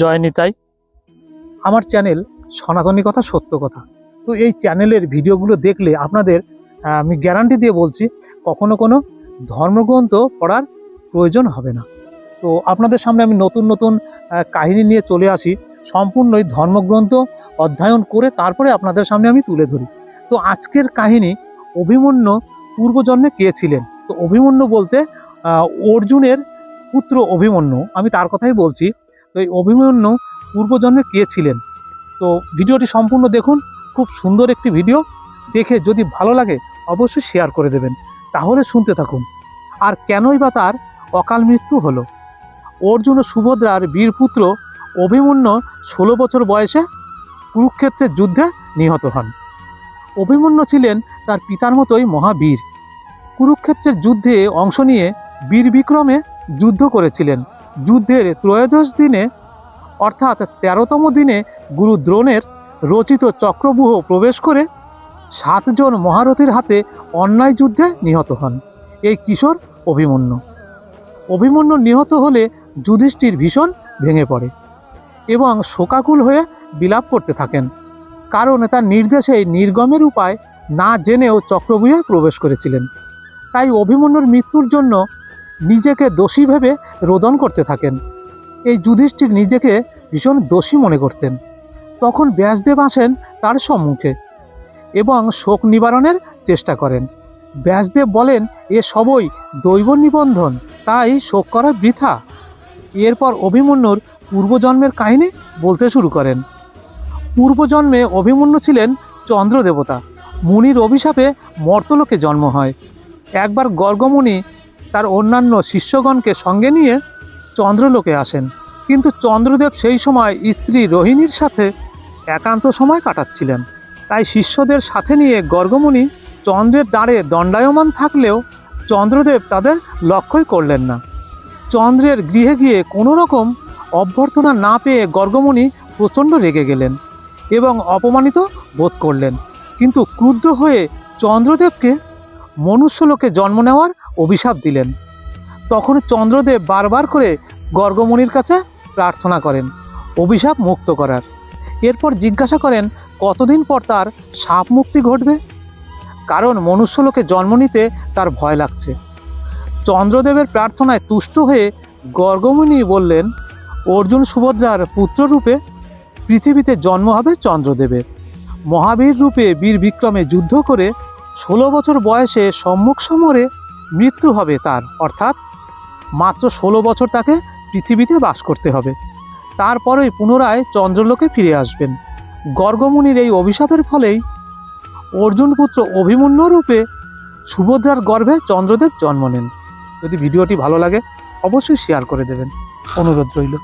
জয় নিতাই আমার চ্যানেল সনাতনী কথা, সত্য কথা। তো এই চ্যানেলের ভিডিওগুলো দেখলে আপনাদের আমি গ্যারান্টি দিয়ে বলছি, কখনো কোনো ধর্মগ্রন্থ পড়ার প্রয়োজন হবে না। তো আপনাদের সামনে আমি নতুন নতুন কাহিনী নিয়ে চলে আসি। সম্পূর্ণই ধর্মগ্রন্থ অধ্যয়ন করে তারপরে আপনাদের সামনে আমি তুলে ধরি। তো আজকের কাহিনী, অভিমন্যু পূর্বজন্মে কে ছিলেন? তো অভিমন্যু বলতে অর্জুনের পুত্র অভিমন্যু। আমি তার কথাই বলছি তো এই অভিমন্যু পূর্বজন্মে কে ছিলেন? তো ভিডিওটি সম্পূর্ণ দেখুন, খুব সুন্দর একটি ভিডিও। দেখে যদি ভালো লাগে, অবশ্যই শেয়ার করে দেবেন। তাহলে শুনতে থাকুন। আর কেনই বা তার অকাল মৃত্যু হলো? অর্জুন ও সুভদ্রার বীরপুত্র অভিমন্যু ষোলো বছর বয়সে কুরুক্ষেত্রের যুদ্ধে নিহত হন। অভিমন্যু ছিলেন তার পিতার মতোই মহাবীর। কুরুক্ষেত্রের যুদ্ধে অংশ নিয়ে বীর বিক্রমে যুদ্ধ করেছিলেন। যুদ্ধের ত্রয়োদশ দিনে, অর্থাৎ তেরোতম দিনে, গুরু দ্রোণের রচিত চক্রব্যূহ প্রবেশ করে সাতজন মহারথীর হাতে অন্যায় যুদ্ধে নিহত হন। এই কিশোর অভিমন্যু। অভিমন্যু নিহত হলে যুধিষ্ঠির ভীষণ ভেঙে পড়ে এবং শোকাকুল হয়ে বিলাপ করতে থাকেন। কারণ তার নির্দেশে নির্গমের উপায় না জেনেও চক্রব্যূহে প্রবেশ করেছিলেন। তাই অভিমন্যুর মৃত্যুর জন্য নিজেকে দোষী ভেবে রোদন করতে থাকেন। এই যুধিষ্ঠির নিজেকে ভীষণ দোষী মনে করতেন। তখন ব্যাসদেব আসেন তার সম্মুখে এবং শোক নিবারণের চেষ্টা করেন। ব্যাসদেব বলেন, এ সবই দৈব নিবন্ধন, তাই শোক করা বৃথা। এরপর অভিমন্যুর পূর্বজন্মের কাহিনী বলতে শুরু করেন। পূর্বজন্মে অভিমন্যু ছিলেন চন্দ্র দেবতা মুনির অভিশাপে মর্তলোকে জন্ম হয়। একবার গর্গমুনি তার অন্যান্য শিষ্যগণকে সঙ্গে নিয়ে চন্দ্রলোকে আসেন। কিন্তু চন্দ্রদেব সেই সময় স্ত্রী রোহিণীর সাথে একান্ত সময় কাটাচ্ছিলেন। তাই শিষ্যদের সাথে নিয়ে গর্গমুনি চন্দ্রের দ্বারে দণ্ডায়মান থাকলেও চন্দ্রদেব তাদের লক্ষ্যই করলেন না। চন্দ্রের গৃহে গিয়ে কোনো রকম অভ্যর্থনা না পেয়ে গর্গমুনি প্রচণ্ড রেগে গেলেন এবং অপমানিত বোধ করলেন। কিন্তু ক্রুদ্ধ হয়ে চন্দ্রদেবকে মনুষ্যলোকে জন্ম নেওয়ার অভিশাপ দিলেন। তখন চন্দ্রদেব বারবার করে গর্গমুনির কাছে প্রার্থনা করেন, অভিশাপ মুক্ত করার। এরপর জিজ্ঞাসা করেন, কতদিন পর তার সাপ মুক্তি ঘটবে? কারণ মনুষ্যলোকে জন্ম নিতে তার ভয় লাগছে। চন্দ্রদেবের প্রার্থনায় তুষ্ট হয়ে গর্গমুনি বললেন, অর্জুন সুভদ্রার পুত্ররূপে পৃথিবীতে জন্ম হবে চন্দ্রদেবের। মহাবীর রূপে বীর বিক্রমে যুদ্ধ করে ষোলো বছর বয়সে সম্মুখ সমরে মৃত্যু হবে তার, অর্থাৎ মাত্র ষোলো বছর তাকে পৃথিবীতে বাস করতে হবে। তারপরেই পুনরায় চন্দ্রলোকে ফিরে আসবেন। গর্গমুনির এই অভিশাপের ফলেই অর্জুন পুত্র অভিমন্যু রূপে সুভদ্রার গর্ভে চন্দ্রদেব জন্ম নেন। যদি ভিডিওটি ভালো লাগে, অবশ্যই শেয়ার করে দেবেন। অনুরোধ রইল।